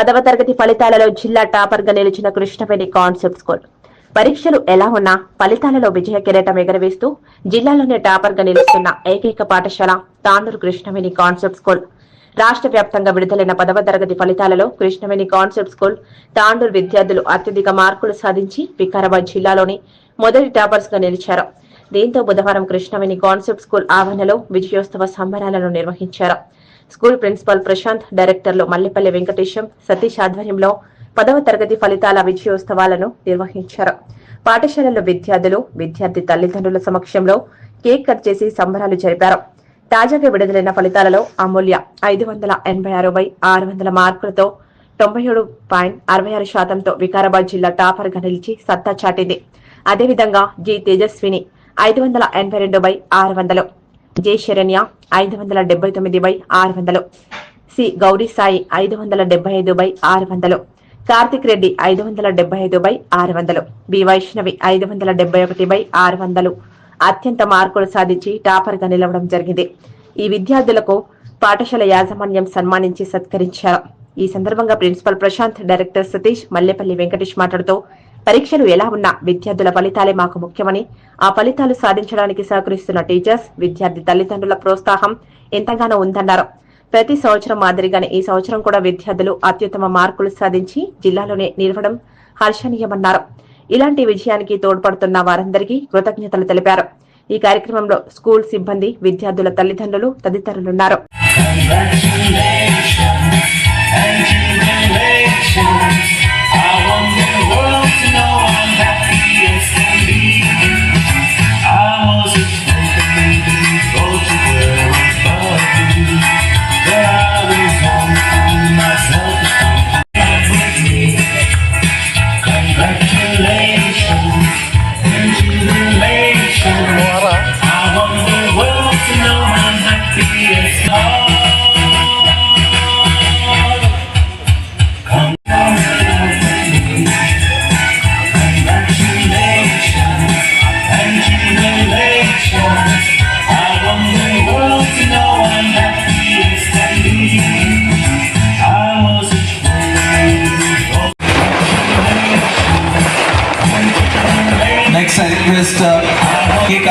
పదవ తరగతి ఫలితాలలో జిల్లా టాపర్గా నిలిచిన కృష్ణవేణి కాన్సెప్ట్ స్కూల్ పరీక్షలు ఎలా ఉన్నా ఫలితాలలో విజయ కిరీటం ఎగరవేస్తూ జిల్లాలోనే టాపర్గా నిలుస్తున్న ఏకైక పాఠశాల తాండూరు కృష్ణవేణి కాన్సెప్ట్ స్కూల్ రాష్ట్ర వ్యాప్తంగా విడుదలైన పదవ తరగతి ఫలితాలలో కృష్ణవేణి కాన్సెప్ట్ స్కూల్ తాండూరు విద్యార్థులు అత్యధిక మార్కులు సాధించి వికారాబాద్ జిల్లాలోని మొదటి టాపర్స్గా నిలిచారు. దీంతో బుధవారం కృష్ణవేణి కాన్సెప్ట్ స్కూల్ ఆవరణలో విజయోత్సవ సంబరాలను నిర్వహించారు. స్కూల్ ప్రిన్సిపాల్ ప్రశాంత్ డైరెక్టర్లు మల్లెపల్లి వెంకటేశం సతీష్ ఆధ్వర్యంలో పదవ తరగతి ఫలితాల విజయోత్సవాలను నిర్వహించారు. పాఠశాలలో విద్యార్థులు విద్యార్థి తల్లిదండ్రుల సమక్షంలో కేక్ కట్ చేసి సంబరాలు జరిపారు. తాజాగా విడుదలైన ఫలితాలలో అమూల్య ఐదు వందల ఎనభై ఆరు బై ఆరు వందల మార్కులతో తొంభై ఏడు పాయింట్ అరవై ఆరు శాతంతో వికారాబాద్ జిల్లా టాపర్గా నిలిచి సత్తా చాటింది. అదేవిధంగా జి తేజస్విని ఐదు వందల ఎనభై రెండు బై ఆరు వందలు జై శరణ్య ఐదు వందల డెబ్బై తొమ్మిది బై ఆరు వందలు. సి గౌరీ సాయి ఐదు వందల డెబ్బై ఐదు బై ఆరు వందలు. కార్తిక్ రెడ్డి ఐదు వందల డెబ్బై ఐదు బై ఆరు వందలు. బి వైష్ణవి ఐదు వందల డెబ్బై ఒకటి బై ఆరు వందలు. అత్యంత మార్కులు సాధించి టాపర్గా నిలవడం జరిగింది. ఈ విద్యార్థులకు పాఠశాల యాజమాన్యం సన్మానించి సత్కరించారు. ఈ సందర్భంగా ప్రిన్సిపల్ ప్రశాంత్ డైరెక్టర్ సతీష్ మల్లెపల్లి వెంకటేష్ మాట్లాడుతూ పరీక్షలు ఎలా ఉన్నా విద్యార్థుల ఫలితాలే మాకు ముఖ్యమని ఆ ఫలితాలు సాధించడానికి సహకరిస్తున్న టీచర్స్ విద్యార్థి తల్లిదండ్రుల ప్రోత్సాహం ఎంతగానో ఉందన్నారు. ప్రతి సంవత్సరం మాదిరిగానే ఈ సంవత్సరం కూడా విద్యార్థులు అత్యుత్తమ మార్కులు సాధించి జిల్లాలోనే నిలవడం హర్షణీయమన్నారు. ఇలాంటి విజయానికి తోడ్పడుతున్న వారందరికీ కృతజ్ఞతలు తెలిపారు. ఈ కార్యక్రమంలో స్కూల్ సిబ్బంది విద్యార్థుల తల్లిదండ్రులు తదితరులున్నారు. I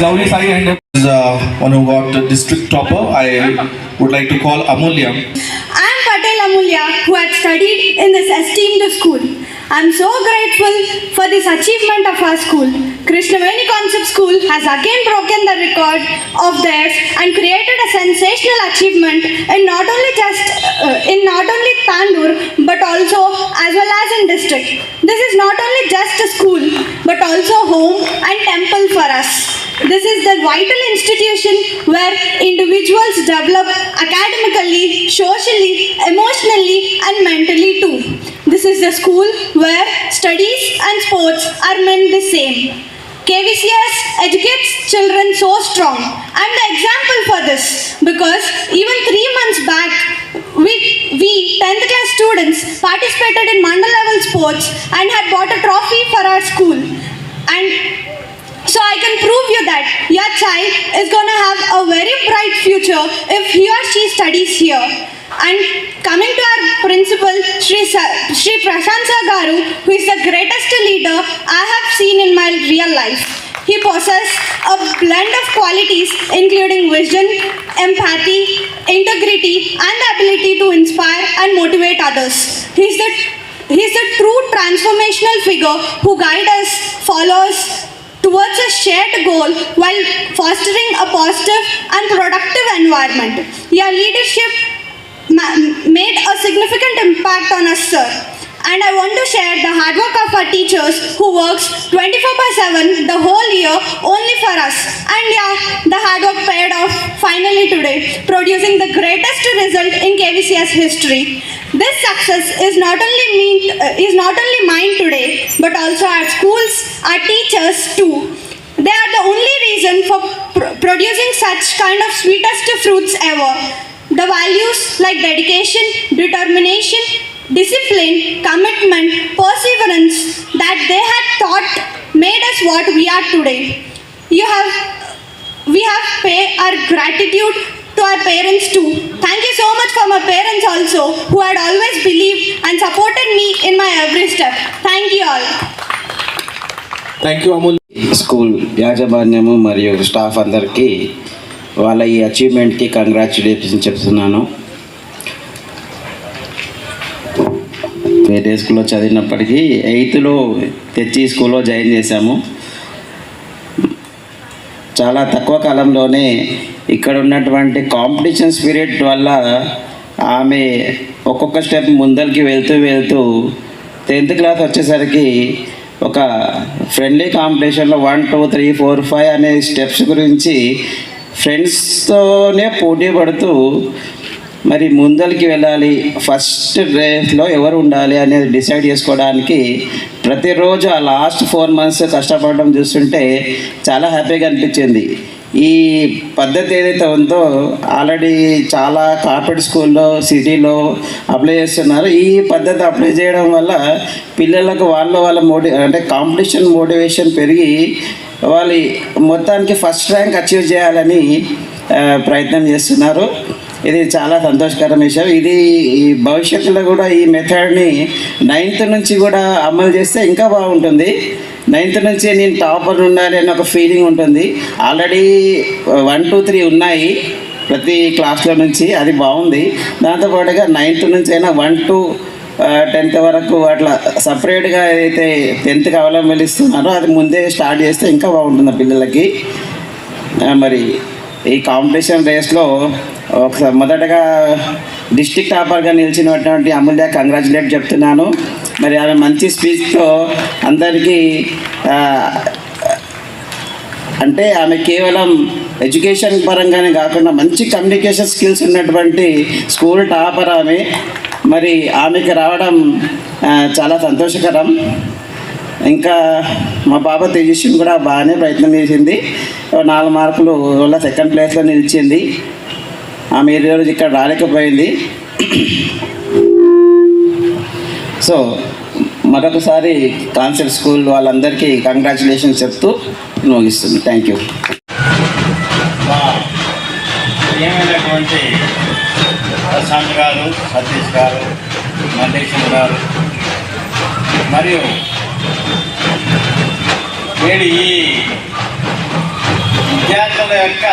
Now I request Gauri Sai uh, one who got the district topper. I would like to call Amulya. I am Patel Amulya, who had studied in this esteemed school. I am so grateful for this achievement of our school. Krishnaveni Concept School has again broken the record of theirs and created a sensational achievement in not only just uh, in not only Tandur but also as well as in district. This is not only just a school but also home and temple for us. This is the vital institution where individuals develop academically, socially, emotionally, and mentally too. This is the school where studies and sports are meant the same. KVCS educates children so strong. I'm the example for this because even three months back, we, we 10th class students participated in mandal level sports and had bought a trophy for our school. And so I can prove you that your child is going to have a very bright future if he or she studies here. And coming to our principal, Sri, Sri Prashant Sir Garu, who is the greatest leader I have seen in my real life. He possesses a blend of qualities including vision, empathy, integrity, and the ability to inspire and motivate others. He is the a true transformational figure who guides us, follows towards a shared goal while fostering a positive and productive environment. Your leadership ma- made a significant impact on us, sir. And I want to share the hard work of our teachers who works 24 by 7 the whole year only for us. And yeah, the hard work paid off finally today, producing the greatest result in KVCS history. This success is not only mean, uh, is not only mine today, but also our schools, our teachers too. They are the only reason for pr- producing such kind of sweetest fruits ever. The values like dedication, determination, discipline, commitment, perseverance that they had taught made us what we are today. You have we have pay our gratitude to our parents too. Thank you so much for my parents also who had always believed and supported me in my every step. Thank you all. Thank you Amul school యాజమాన్యము మరియు staff అందరికీ వాళ్ళ ఈ అచీవ్మెంట్కి congratulation చెప్తున్నాను వేరే స్కూల్లో చదివినప్పటికీ ఎయిత్లో తెచ్చి స్కూల్లో join చేశాము. చాలా తక్కువ కాలంలోనే ఇక్కడ ఉన్నటువంటి కాంపిటీషన్ స్పిరిట్ వల్ల ఆమె ఒక్కొక్క స్టెప్ ముందరికి వెళ్తూ వెళ్తూ టెన్త్ క్లాస్ వచ్చేసరికి ఒక ఫ్రెండ్లీ కాంపిటీషన్లో one two three four five అనే స్టెప్స్ గురించి ఫ్రెండ్స్తోనే పోటీ పడుతూ మరి ముందరికి వెళ్ళాలి. ఫస్ట్ రేస్లో ఎవరు ఉండాలి అనేది డిసైడ్ చేసుకోవడానికి ప్రతిరోజు ఆ లాస్ట్ ఫోర్ మంత్స్ కష్టపడడం చూస్తుంటే చాలా హ్యాపీగా అనిపించింది. ఈ పద్ధతి ఏదైతే ఉందో ఆల్రెడీ చాలా కార్పొరేట్ స్కూల్లో సిటీలో అప్లై చేస్తున్నారు. ఈ పద్ధతి అప్లై చేయడం వల్ల పిల్లలకు వాళ్ళ వాళ్ళ మోటి అంటే కాంపిటీషన్ మోటివేషన్ పెరిగి వాళ్ళు మొత్తానికి ఫస్ట్ ర్యాంక్ అచీవ్ చేయాలని ప్రయత్నం చేస్తున్నారు. ఇది చాలా సంతోషకరమైన విషయం. ఇది భవిష్యత్తులో కూడా ఈ మెథడ్ని నైన్త్ నుంచి కూడా అమలు చేస్తే ఇంకా బాగుంటుంది. నైన్త్ నుంచి నేను టాపర్ ఉండాలి అని ఒక ఫీలింగ్ ఉంటుంది. ఆల్రెడీ వన్ టూ త్రీ ఉన్నాయి ప్రతి క్లాస్లో నుంచి అది బాగుంది. దాంతోపాటుగా నైన్త్ నుంచి అయినా వన్ టూ టెన్త్ వరకు అట్లా సపరేట్గా ఏదైతే టెన్త్కి అవలంబిస్తున్నారో అది ముందే స్టార్ట్ చేస్తే ఇంకా బాగుంటుంది పిల్లలకి. మరి ఈ కాంపిటీషన్ రేస్లో ఒకసారి మొదటగా డిస్టిక్ టాపర్గా నిలిచినటువంటి అమూల్య కంగ్రాచులేట్ చెప్తున్నాను. మరి ఆమె మంచి స్పీచ్తో అందరికీ అంటే ఆమె కేవలం ఎడ్యుకేషన్ పరంగానే కాకుండా మంచి కమ్యూనికేషన్ స్కిల్స్ ఉన్నటువంటి స్కూల్ టాపర్ ఆమె. మరి ఆమెకి రావడం చాలా సంతోషకరం. ఇంకా మా పాప తేజస్విని కూడా బాగానే ప్రయత్నం చేసింది. నాలుగు మార్కులు వల్ల సెకండ్ ప్లేస్లో నిలిచింది. ఆమె ఈరోజు ఇక్కడ రాలేకపోయింది. సో మరొకసారి కాన్సెప్ట్ స్కూల్ వాళ్ళందరికీ కంగ్రాచులేషన్స్ చెప్తూ ముగిస్తుంది. Thank you. ప్రియమైనటువంటి ప్రశాంత్ గారు సతీష్ గారు మల్లేశం గారు మరియు నేడు ఈ విద్యార్థుల యొక్క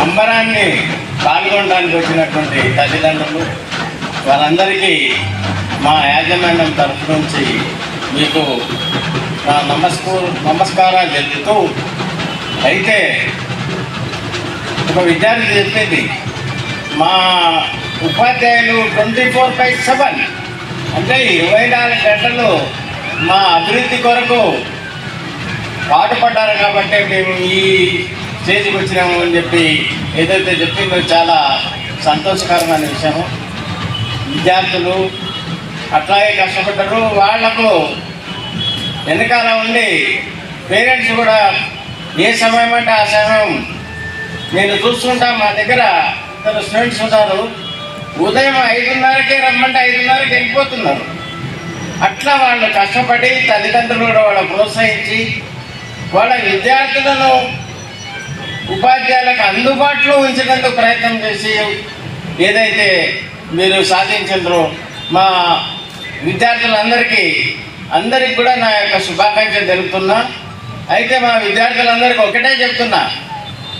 సంబరాన్ని పాల్గొనడానికి వచ్చినటువంటి తల్లిదండ్రులు వారందరికీ మా యాజమాన్యం తరఫు నుంచి మీకు నా నమస్కూ నమస్కారాలు తెలుపుతూ అయితే ఒక విద్యార్థి చెప్పేది మా ఉపాధ్యాయులు ట్వంటీ ఫోర్ బై సెవెన్ అంటే ఇరవై నాలుగు గంటలు మా అభివృద్ధి కొరకు పాటుపడ్డారు కాబట్టి మేము ఈ స్టేజ్కి వచ్చినాము అని చెప్పి ఏదైతే చెప్పిందో చాలా సంతోషకరమైన విషయము. విద్యార్థులు అట్లాగే కష్టపడ్డారు. వాళ్ళకు వెనకాల ఉండి పేరెంట్స్ కూడా ఏ సమయం అంటే ఆ సమయం నేను చూస్తుంటా మా దగ్గర ఇద్దరు స్టూడెంట్స్ ఉన్నారు ఉదయం ఐదున్నరకే రమ్మంటే ఐదున్నరకి వెళ్ళిపోతున్నారు. అట్లా వాళ్ళు కష్టపడి తల్లిదండ్రులు కూడా వాళ్ళ ప్రోత్సహించి వాళ్ళ విద్యార్థులను ఉపాధ్యాయులకు అందుబాటులో ఉంచినందుకు ప్రయత్నం చేసి ఏదైతే మీరు సాధించారో మా విద్యార్థులందరికీ అందరికి కూడా నా యొక్క శుభాకాంక్షలు తెలుపుతున్నా. అయితే మా విద్యార్థులందరికీ ఒకటే చెప్తున్నా.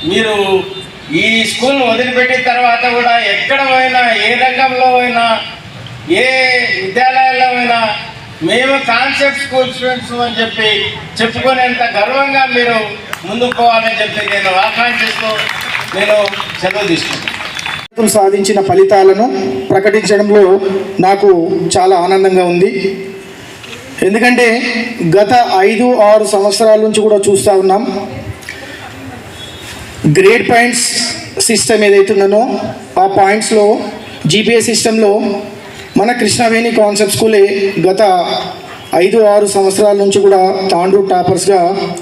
మీరు ఈ స్కూల్ వదిలిపెట్టిన తర్వాత కూడా ఎక్కడ పోయినా ఏ రంగంలో పోయినా ఏ విద్యాలయాల్లో పోయినా మేము కాన్సెప్ట్ స్కూల్ స్టూడెంట్స్ అని చెప్పి చెప్పుకునేంత గర్వంగా మీరు ముందుకు పోవాలని చెప్పి నేను ఆకాంక్షిస్తూ నేను సెలవు తీసుకుంటాను సాధించిన ఫలితాలను ప్రకటించడంలో నాకు చాలా ఆనందంగా ఉంది. ఎందుకంటే గత ఐదు ఆరు సంవత్సరాల నుంచి కూడా చూస్తూ ఉన్నాం. గ్రేడ్ పాయింట్స్ సిస్టమ్ ఏదైతే ఉన్నదో ఆ పాయింట్స్లో జీపీఏ సిస్టంలో మన కృష్ణవేణి కాన్సెప్ట్ స్కూలే గత ఐదు ఆరు సంవత్సరాల నుంచి కూడా తాండూరు టాపర్స్గా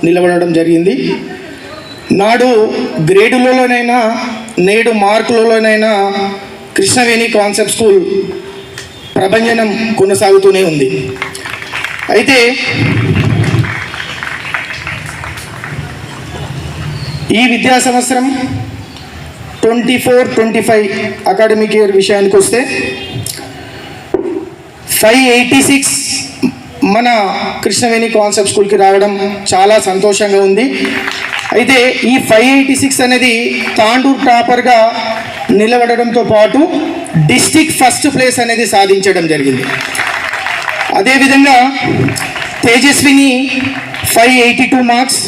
నిలబడడం జరిగింది. నాడు గ్రేడులలోనైనా నేడు మార్కులలోనైనా కృష్ణవేణి కాన్సెప్ట్ స్కూల్ ప్రభంజనం కొనసాగుతూనే ఉంది. అయితే ఈ విద్యా సంవత్సరం twenty four twenty five academic year విషయానికి వస్తే ఫైవ్ ఎయిటీ సిక్స్ మన కృష్ణవేణి కాన్సెప్ట్ స్కూల్కి రావడం చాలా సంతోషంగా ఉంది. అయితే ఈ ఫైవ్ ఎయిటీ సిక్స్ అనేది తాండూర్ టాపర్గా నిలబడడంతో పాటు డిస్టిక్ ఫస్ట్ ప్లేస్ అనేది సాధించడం జరిగింది. అదేవిధంగా Tejaswini five eighty two marks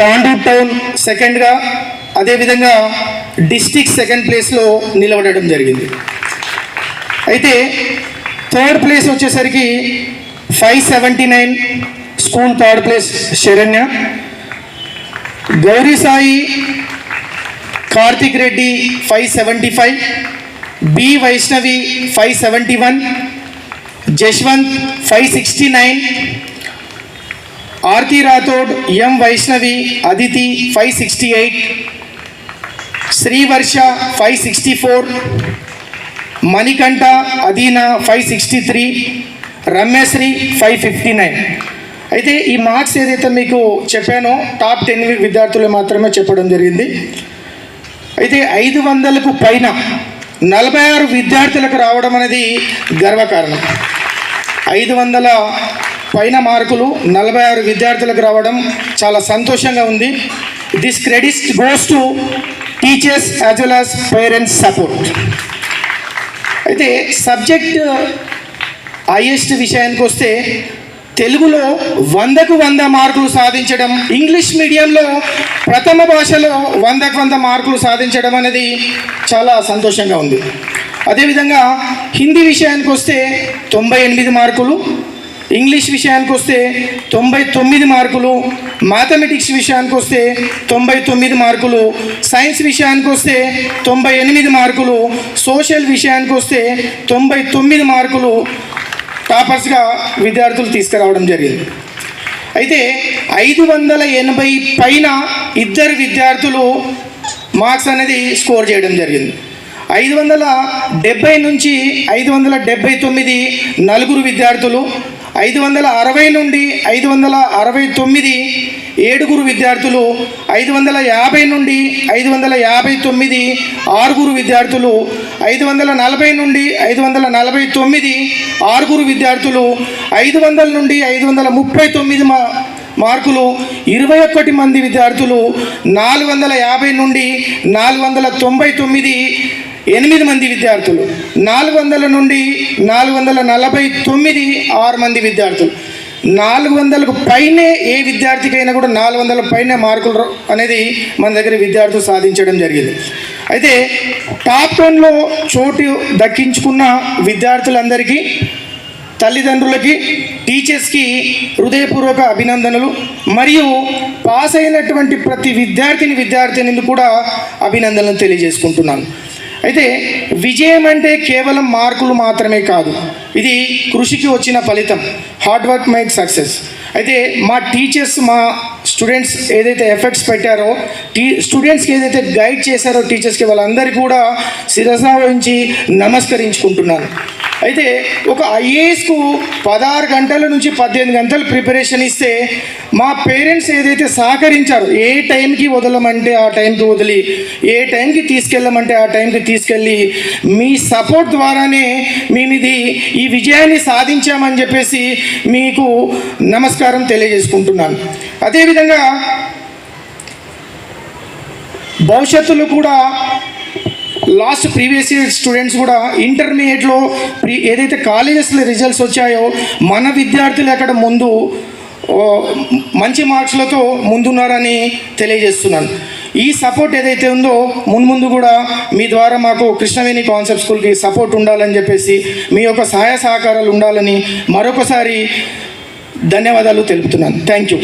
Tandur town సెకండ్గా అదేవిధంగా డిస్టిక్ సెకండ్ ప్లేస్లో నిలబడడం జరిగింది. అయితే థర్డ్ ప్లేస్ వచ్చేసరికి five seventy nine school third place Saranya. Gauri Sai Karthik Reddy five seventy five B Vaishnavi five seventy one Jashwanth five sixty nine Aarthi Rathod M Vaishnavi Aditi five sixty eight Srivarsha five sixty four Manikanta Adina five sixty three Ramyasri five fifty nine అయితే ఈ marks ఏదైతే మీకు చెప్పానో top ten విద్యార్థులు మాత్రమే చెప్పడం జరిగింది. అయితే ఐదు వందలకు పైన నలభై ఆరు విద్యార్థులకు రావడం అనేది గర్వకారణం. ఐదు వందల పైన మార్కులు నలభై ఆరు విద్యార్థులకు రావడం చాలా సంతోషంగా ఉంది. This credits goes to teachers as well as parents support అయితే సబ్జెక్ట్ హైయెస్ట్ విషయానికి వస్తే తెలుగులో వందకు వంద మార్కులు సాధించడం ఇంగ్లీష్ మీడియంలో ప్రథమ భాషలో వందకు వంద మార్కులు సాధించడం అనేది చాలా సంతోషంగా ఉంది. అదేవిధంగా హిందీ విషయానికి వస్తే తొంభై ఎనిమిది మార్కులు ఇంగ్లీష్ విషయానికి వస్తే తొంభై తొమ్మిది మార్కులు మ్యాథమెటిక్స్ విషయానికి వస్తే తొంభై తొమ్మిది మార్కులు సైన్స్ విషయానికి వస్తే తొంభై ఎనిమిది మార్కులు సోషల్ విషయానికి వస్తే తొంభై తొమ్మిది మార్కులు టాపర్స్గా విద్యార్థులు తీసుకురావడం జరిగింది. అయితే ఐదు వందల ఎనభై పైన ఇద్దరు విద్యార్థులు మార్క్స్ అనేది స్కోర్ చేయడం జరిగింది. ఐదు వందల డెబ్బై నుంచి ఐదు వందల డెబ్బై తొమ్మిది నలుగురు విద్యార్థులు ఐదు వందల అరవై నుండి ఐదు వందల అరవై తొమ్మిది ఏడుగురు విద్యార్థులు ఐదు వందల యాభై నుండి ఐదు వందల యాభై తొమ్మిది ఆరుగురు విద్యార్థులు ఐదు వందల నలభై నుండి ఐదు వందల నలభై తొమ్మిది ఆరుగురు విద్యార్థులు ఐదు వందల నుండి ఐదు వందల ముప్పై తొమ్మిది మా మార్కులు ఇరవై ఒకటి మంది విద్యార్థులు నాలుగు వందల యాభై నుండి నాలుగు వందల తొంభై తొమ్మిది ఎనిమిది మంది విద్యార్థులు. నాలుగు వందల నుండి నాలుగు వందల నలభై తొమ్మిది ఆరు మంది విద్యార్థులు. నాలుగు వందలకు పైనే ఏ విద్యార్థికైనా కూడా నాలుగు వందల పైనే మార్కులు అనేది మన దగ్గర విద్యార్థులు సాధించడం జరిగింది. అయితే టాప్ టెన్లో చోటు దక్కించుకున్న విద్యార్థులందరికీ తల్లిదండ్రులకి టీచర్స్కి హృదయపూర్వక అభినందనలు మరియు పాస్ అయినటువంటి ప్రతి విద్యార్థిని విద్యార్థిని కూడా అభినందనలు తెలియజేసుకుంటున్నాను. అయితే విజయం అంటే కేవలం మార్కులు మాత్రమే కాదు ఇది కృషికి వచ్చిన ఫలితం హార్డ్ వర్క్ మేక్ సక్సెస్. అయితే మా టీచర్స్ మా స్టూడెంట్స్ ఏదైతే ఎఫెక్ట్స్ పెట్టారో టీ స్టూడెంట్స్కి ఏదైతే గైడ్ చేశారో టీచర్స్కి వాళ్ళందరికీ కూడా శిరసా నమస్కరించుకుంటున్నాను. అయితే ఒక ఐఏఎస్కు పదహారు గంటల నుంచి పద్దెనిమిది గంటలు ప్రిపరేషన్ ఇస్తే మా పేరెంట్స్ ఏదైతే సహకరించారు ఏ టైంకి వదలమంటే ఆ టైంకి వదిలి ఏ టైంకి తీసుకెళ్ళమంటే ఆ టైంకి తీసుకెళ్ళి మీ సపోర్ట్ ద్వారానే మేము ఇది ఈ విజయాన్ని సాధించామని చెప్పేసి మీకు నమస్కారం తెలియజేసుకుంటున్నాను. అదేవిధంగా భవిష్యత్తులో కూడా లాస్ట్ ప్రీవియస్ ఇయర్ స్టూడెంట్స్ కూడా ఇంటర్మీడియట్లో ప్రీ ఏదైతే కాలేజెస్లో రిజల్ట్స్ వచ్చాయో మన విద్యార్థులు అక్కడ ముందు మంచి మార్క్స్లతో ముందున్నారని తెలియజేస్తున్నాను. ఈ సపోర్ట్ ఏదైతే ఉందో మున్ముందు కూడా మీ ద్వారా మాకు కృష్ణవేణి కాన్సెప్ట్ స్కూల్కి సపోర్ట్ ఉండాలని చెప్పేసి మీ యొక్క సహాయ సహకారాలు ఉండాలని మరొకసారి ధన్యవాదాలు తెలుపుతున్నాను. Thank you